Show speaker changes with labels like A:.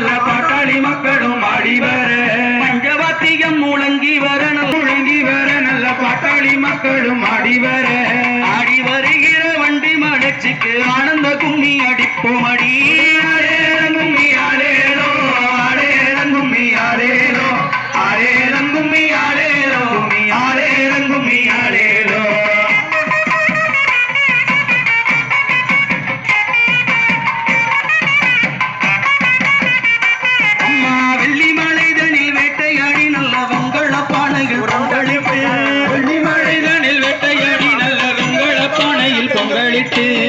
A: நல்ல பாட்டாளி மக்களும் ஆடி வர
B: பஞ்சவாத்தியம் முழங்கி வர
A: முழங்கி வர நல்ல பாட்டாளி மக்களும் ஆடி வர
B: ஆடி வருகிற வண்டி மலர்ச்சிக்கு ஆனந்த பொங்கலிட்டு